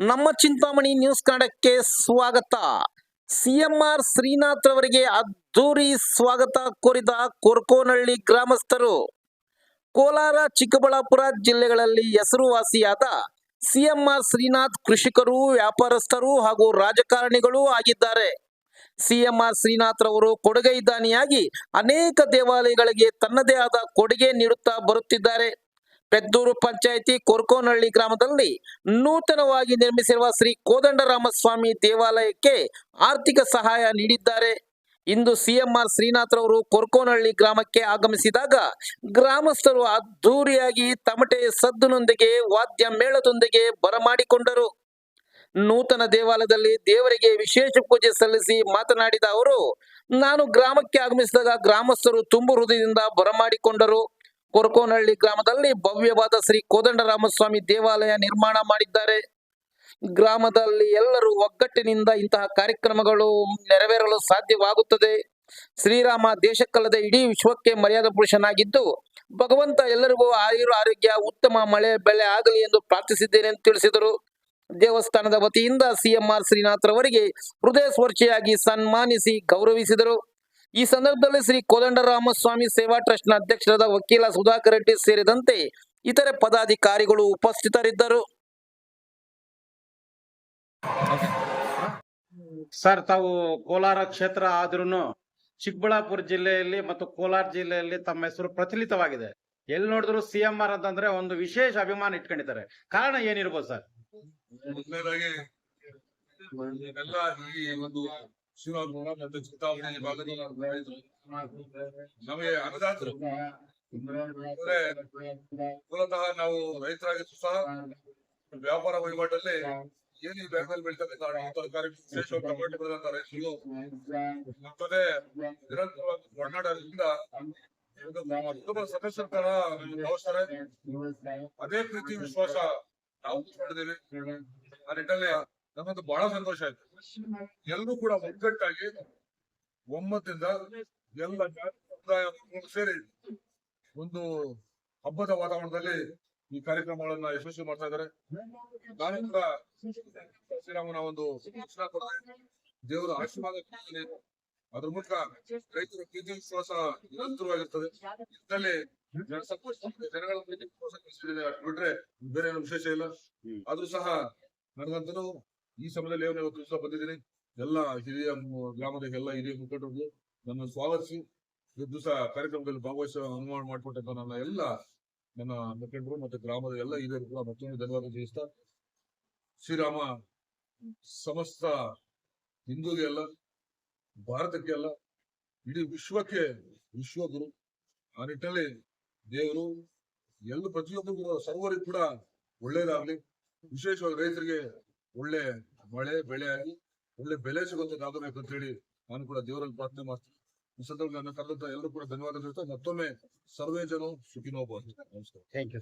ನಮ್ಮ ಚಿಂತಾಮಣಿ ನ್ಯೂಸ್ ಕನ್ನಡಕ್ಕೆ ಸ್ವಾಗತ. ಸಿಎಂಆರ್ ಶ್ರೀನಾಥ್ ರವರಿಗೆ ಅದ್ದೂರಿ ಸ್ವಾಗತ ಕೋರಿದ ಕೊರ್ಕೋನಹಳ್ಳಿ ಗ್ರಾಮಸ್ಥರು. ಕೋಲಾರ, ಚಿಕ್ಕಬಳ್ಳಾಪುರ ಜಿಲ್ಲೆಗಳಲ್ಲಿ ಹೆಸರುವಾಸಿಯಾದ ಸಿಎಂಆರ್ ಶ್ರೀನಾಥ್ ಕೃಷಿಕರು, ವ್ಯಾಪಾರಸ್ಥರು ಹಾಗೂ ರಾಜಕಾರಣಿಗಳು ಆಗಿದ್ದಾರೆ. ಸಿಎಂಆರ್ ಶ್ರೀನಾಥ್ ರವರು ಕೊಡುಗೈ ಅನೇಕ ದೇವಾಲಯಗಳಿಗೆ ತನ್ನದೇ ಆದ ಕೊಡುಗೆ ನೀಡುತ್ತಾ ಬರುತ್ತಿದ್ದಾರೆ. ಪೆದ್ದೂರು ಪಂಚಾಯಿತಿ ಕೊರ್ಕೋನಹಳ್ಳಿ ಗ್ರಾಮದಲ್ಲಿ ನೂತನವಾಗಿ ನಿರ್ಮಿಸಿರುವ ಶ್ರೀ ಕೋದಂಡರಾಮಸ್ವಾಮಿ ದೇವಾಲಯಕ್ಕೆ ಆರ್ಥಿಕ ಸಹಾಯ ನೀಡಿದ್ದಾರೆ. ಇಂದು ಸಿಎಂಆರ್ ಶ್ರೀನಾಥ್ ರವರು ಕೊರ್ಕೋನಹಳ್ಳಿ ಗ್ರಾಮಕ್ಕೆ ಆಗಮಿಸಿದಾಗ ಗ್ರಾಮಸ್ಥರು ಅದ್ಧೂರಿಯಾಗಿ ತಮಟೆ ಸದ್ದುನೊಂದಿಗೆ, ವಾದ್ಯ ಮೇಳದೊಂದಿಗೆ ಬರಮಾಡಿಕೊಂಡರು. ನೂತನ ದೇವಾಲಯದಲ್ಲಿ ದೇವರಿಗೆ ವಿಶೇಷ ಪೂಜೆ ಸಲ್ಲಿಸಿ ಮಾತನಾಡಿದ ಅವರು, ನಾನು ಗ್ರಾಮಕ್ಕೆ ಆಗಮಿಸಿದಾಗ ಗ್ರಾಮಸ್ಥರು ತುಂಬು ಹೃದಯದಿಂದ ಬರಮಾಡಿಕೊಂಡರು. ಕೊರಕೋನಹಳ್ಳಿ ಗ್ರಾಮದಲ್ಲಿ ಭವ್ಯವಾದ ಶ್ರೀ ಕೋದಂಡರಾಮಸ್ವಾಮಿ ದೇವಾಲಯ ನಿರ್ಮಾಣ ಮಾಡಿದ್ದಾರೆ. ಗ್ರಾಮದಲ್ಲಿ ಎಲ್ಲರೂ ಒಗ್ಗಟ್ಟಿನಿಂದ ಇಂತಹ ಕಾರ್ಯಕ್ರಮಗಳು ನೆರವೇರಲು ಸಾಧ್ಯವಾಗುತ್ತದೆ. ಶ್ರೀರಾಮ ದೇಶಕ್ಕಲ್ಲದೆ ಇಡೀ ವಿಶ್ವಕ್ಕೆ ಮರ್ಯಾದ ಪುರುಷನಾಗಿದ್ದು, ಭಗವಂತ ಎಲ್ಲರಿಗೂ ಆಯುರ ಆರೋಗ್ಯ, ಉತ್ತಮ ಮಳೆ, ಬೆಳೆ ಆಗಲಿ ಎಂದು ಪ್ರಾರ್ಥಿಸಿದ್ದೇನೆ ಎಂದು ತಿಳಿಸಿದರು. ದೇವಸ್ಥಾನದ ವತಿಯಿಂದ ಸಿಎಂಆರ್ ಶ್ರೀನಾಥ್ ರವರಿಗೆ ಹೃದಯ ಸ್ಪರ್ಶಿಯಾಗಿ ಸನ್ಮಾನಿಸಿ ಗೌರವಿಸಿದರು. ಈ ಸಂದರ್ಭದಲ್ಲಿ ಶ್ರೀ ಕೋದಂಡರಾಮಸ್ವಾಮಿ ಸೇವಾ ಟ್ರಸ್ಟ್ನ ಅಧ್ಯಕ್ಷರಾದ ವಕೀಲ ಸುಧಾಕರ್ ರೆಡ್ಡಿ ಸೇರಿದಂತೆ ಇತರೆ ಪದಾಧಿಕಾರಿಗಳು ಉಪಸ್ಥಿತರಿದ್ದರು. ಸರ್ ತಾವು ಕೋಲಾರ ಕ್ಷೇತ್ರ ಆದ್ರೂನು ಚಿಕ್ಕಬಳ್ಳಾಪುರ ಜಿಲ್ಲೆಯಲ್ಲಿ ಮತ್ತು ಕೋಲಾರ ಜಿಲ್ಲೆಯಲ್ಲಿ ತಮ್ಮ ಹೆಸರು ಪ್ರಚಲಿತವಾಗಿದೆ. ಎಲ್ಲಿ ನೋಡಿದ್ರು ಸಿ ಎಂ ಆರ್ ಅಂತಂದ್ರೆ ಒಂದು ವಿಶೇಷ ಅಭಿಮಾನ ಇಟ್ಕೊಂಡಿದ್ದಾರೆ. ಕಾರಣ ಏನಿರ್ಬೋದು ಸರ್? ಈ ಒಂದು ನಮಗೆ ಅನ್ನದಾತರು ಅಂದ್ರೆ ಮೂಲತಃ ನಾವು ರೈತರಾಗಿದ್ದು ಸಹ ವ್ಯಾಪಾರ ವಹಿವಾಟಲ್ಲಿ ಏನು ಈ ಬ್ಯಾಂಕ್ ಬೆಳೀತಕ್ಕಂಥ ಹಣ್ಣು ತರಕಾರಿ ವಿಶೇಷವಾಗಿ ಬೆಳೆದಂತ ರೈತರು ನಿರಂತರವಾಗಿ ಒಡನಾಡೋದ್ರಿಂದ ಸದಸ್ಯರ ತರ ಅದೇ ಪ್ರೀತಿ, ವಿಶ್ವಾಸ ನಾವು ಪಡೆದಿವಿ. ಆ ನಿಟ್ಟಲ್ಲಿ ನಮ್ಮದು ಬಹಳ ಸಂತೋಷ ಆಯ್ತು. ಎಲ್ಲರೂ ಕೂಡ ಒಗ್ಗಟ್ಟಾಗಿ ಒಮ್ಮತದಿಂದ ಎಲ್ಲ ಸೇರಿ ಒಂದು ಹಬ್ಬದ ವಾತಾವರಣದಲ್ಲಿ ಈ ಕಾರ್ಯಕ್ರಮಗಳನ್ನ ಯಶಸ್ವಿ ಮಾಡ್ತಾ ಇದ್ದಾರೆ. ನಾನು ಕೂಡ ಶ್ರೀರಾಮನ ಒಂದು ಶಿಕ್ಷಣ ಕೊಡ್ತೇನೆ. ದೇವರ ಆಶೀರ್ವಾದ. ಅದ್ರ ಮೂಲಕ ರೈತರ ಪ್ರೀತಿ ವಿಶ್ವಾಸ ನಿರಂತರವಾಗಿರ್ತದೆ. ಇದರಲ್ಲಿ ಜನಗಳ ಪ್ರೀತಿ ವಿಶ್ವಾಸ ಬಿಟ್ರೆ ಬೇರೆ ವಿಶೇಷ ಇಲ್ಲ. ಆದ್ರೂ ಸಹ ನನಗಂತೂ ಈ ಸಮಯದಲ್ಲಿ ಏನು ಇವತ್ತು ಬಂದಿದ್ದೀನಿ. ಎಲ್ಲ ಹಿರಿಯ ಗ್ರಾಮದ ಎಲ್ಲ ಹಿರಿಯ ಮುಖಂಡರು ನನ್ನ ಸ್ವಾಗತಿಸಿ. ಇವತ್ತು ದಿವಸ ಕಾರ್ಯಕ್ರಮದಲ್ಲಿ ಭಾಗವಹಿಸುವ ಅನುಮಾನ ಮಾಡಿಕೊಟ್ಟಂತ ನನ್ನ ಎಲ್ಲ ನನ್ನ ಮುಖಂಡರು ಮತ್ತು ಗ್ರಾಮದ ಎಲ್ಲ ಹಿರಿಯರು ಕೂಡ ಮತ್ತೊಮ್ಮೆ ಧನ್ಯವಾದ ತಿಳಿಸ್ತಾ. ಶ್ರೀರಾಮ ಸಮಸ್ತ ಹಿಂದೂಗೆ ಅಲ್ಲ, ಭಾರತಕ್ಕೆ ಅಲ್ಲ, ಇಡೀ ವಿಶ್ವಕ್ಕೆ ವಿಶ್ವಗುರು ಆ ನಿಟ್ಟಿನಲ್ಲಿ ದೇವರು ಎಲ್ಲ ಪ್ರತಿಯೊಬ್ಬರು ಸರ್ವರಿಗೂ ಕೂಡ ಒಳ್ಳೇದಾಗ್ಲಿ. ವಿಶೇಷವಾಗಿ ರೈತರಿಗೆ ಒಳ್ಳೆ ಮಳೆ, ಬೆಳೆ ಆಗಿ ಒಳ್ಳೆ ಬೆಲೆ ಸಿಗುವಂತ ಅಂತ ಹೇಳಿ ನಾನು ಕೂಡ ದೇವರಲ್ಲಿ ಪ್ರಾರ್ಥನೆ ಮಾಡ್ತೀನಿ. ಈ ಸಂದರ್ಭದಲ್ಲಿ ಕರೆದಂತ ಎಲ್ಲರೂ ಕೂಡ ಧನ್ಯವಾದ ಮತ್ತೊಮ್ಮೆ ಸರ್ವೇ ಜನ ಸುಖಿನೋಬಹುದು. ನಮಸ್ಕಾರ. Thank you